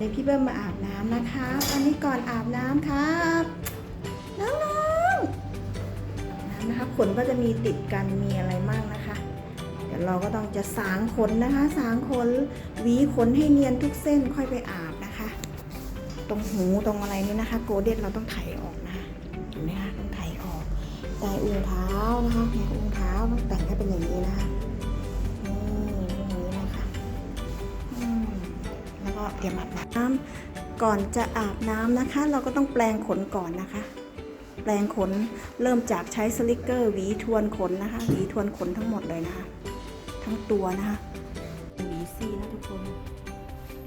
เดี๋ยวพี่เบิ้มมาอาบน้ำนะคะตอนนี้ก่อนอาบน้ำครับน้องๆอาบน้ำนะคะขนก็จะมีติดกันมีอะไรมั่งนะคะ เดี๋ยวเราก็ต้องจะสางขนนะคะ สางขนหวีขนให้เนียนทุกเส้นค่อยไปอาบนะคะ ตรงหูตรงอะไรนี่นะคะ โกลเด้นเราต้องไถออกนะคะเห็นไหมคะต้องไถออกใต้อุ้งเท้านะคะเนี่อุ้งเท้า เตรียมอาบน้ำก่อนจะอาบน้ำนะคะ เราก็ต้องแปลงขนก่อนนะคะ แปลงขนเริ่มจากใช้สลิกเกอร์หวีทวนขนนะคะหวีทวนขนทั้งหมดเลยนะคะ ทั้งตัวนะคะหวีซี่นะทุกคน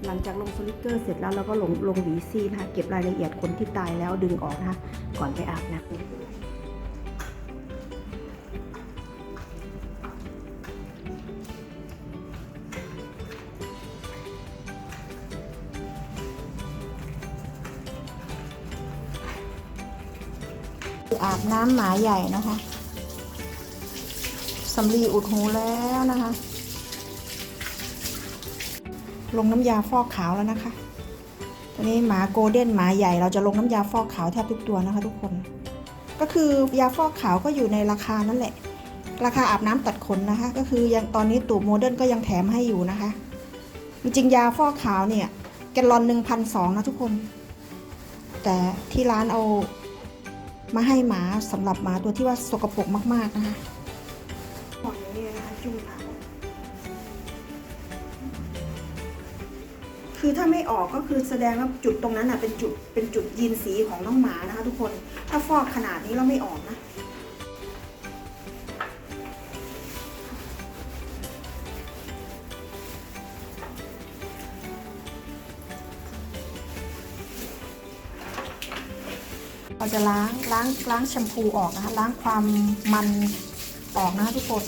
หลังจากลงสลิกเกอร์เสร็จแล้วเราก็ลงลงหวีซี่นะคะ เก็บรายละเอียดขนที่ตายแล้วดึงออกนะคะ ก่อนไปอาบน้ำ อาบน้ำหมาใหญ่นะคะสำลีอุดหูแล้วนะคะ ลงน้ำยาฟอกขาวแล้วนะคะตอนนี้หมาโกลเด้นหมาใหญ่เราจะลงน้ำยาฟอกขาวแทบทุกตัวนะคะ ทุกคน ก็คือยาฟอกขาวก็อยู่ในราคานั่นแหละ ราคาอาบน้ำตัดขนนะคะ ก็คือยังตอนนี้ตู่โมเดิร์นก็ยังแถมให้อยู่นะคะ จริงๆยาฟอกขาวเนี่ยแกลลอนหนึ่งพันสองนะทุกคน แต่ที่ร้านเอา มาให้หมาสำหรับหมาตัวที่ว่าสกปรกมาก ๆ นะคะหอยนี้นะคะจุ่มเท้าคือถ้าไม่ออกก็คือแสดงว่าจุดตรงนั้นอะเป็นจุดเป็นจุดยีนสีของน้องหมานะคะ ทุกคน ถ้าฟอกขนาดนี้เราไม่ออกนะ เราจะล้างล้างล้างแชมพูออกนะคะล้างความมันออกนะคะทุกคน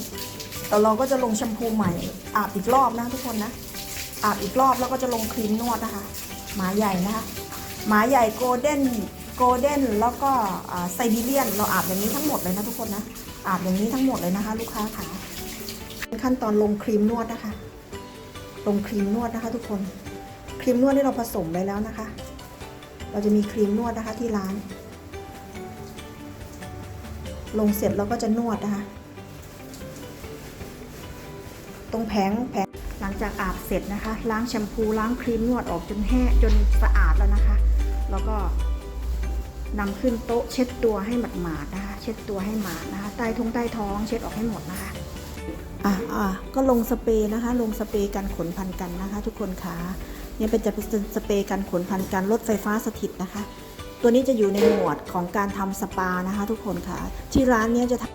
แต่เราก็จะลงแชมพูใหม่อาบอีกรอบนะทุกคนนะอาบอีกรอบแล้วก็จะลงครีมนวดนะคะ หมาใหญ่นะคะหมาใหญ่โกลเด้นโกลเด้นแล้วก็ไซบีเรียนเราอาบอย่างนี้ทั้งหมดเลยนะทุกคนนะอาบอย่างนี้ทั้งหมดเลยนะคะ ลูกค้าขาขั้นตอนลงครีมนวดนะคะ ลงครีมนวดนะคะ ทุกคนครีมนวดที่เราผสมไว้แล้วนะคะ เราจะมีครีมนวดนะคะที่ร้าน ลงเสร็จเราก็จะนวดนะคะ ตรงแผงแผงหลังจากอาบเสร็จนะคะ ล้างแชมพูล้างครีมนวดออกจนแห้งจนสะอาดแล้วนะคะ แล้วก็นำขึ้นโต๊ะเช็ดตัวให้หมาดๆนะคะ เช็ดตัวให้หมาดนะคะ ใต้ท้องใต้ท้องเช็ดออกให้หมดนะคะอะอะก็ลงสเปรย์นะคะ ลงสเปรย์กันขนพันกันนะคะ ทุกคนคะเนี่ยเป็นจะเป็นสเปรย์กันขนพันกันลดไฟฟ้าสถิตนะคะ ตัวนี้จะอยู่ในหมวดของการทำสปานะคะ ทุกคนค่ะ ที่ร้านนี้จะทำ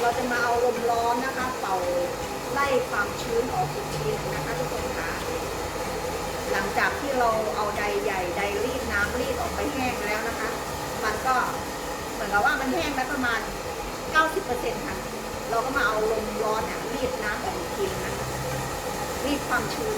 เราจะมาเอาลมร้อนนะคะเป่าไล่ความชื้นออกอีกทีหนึงนะคะทุกคนค่ะหลังจากที่เราเอาไดใหญ่ไดรีดน้ำรีดออกไปแห้งแล้วนะคะ มันก็ เหมือนกับว่ามันแห้งแล้วประมาณ 90%ค่ะ เราก็มาเอาลมร้อนเนี่ยรีดน้ำออกอีกทีนึงนะคะรีดความชื้น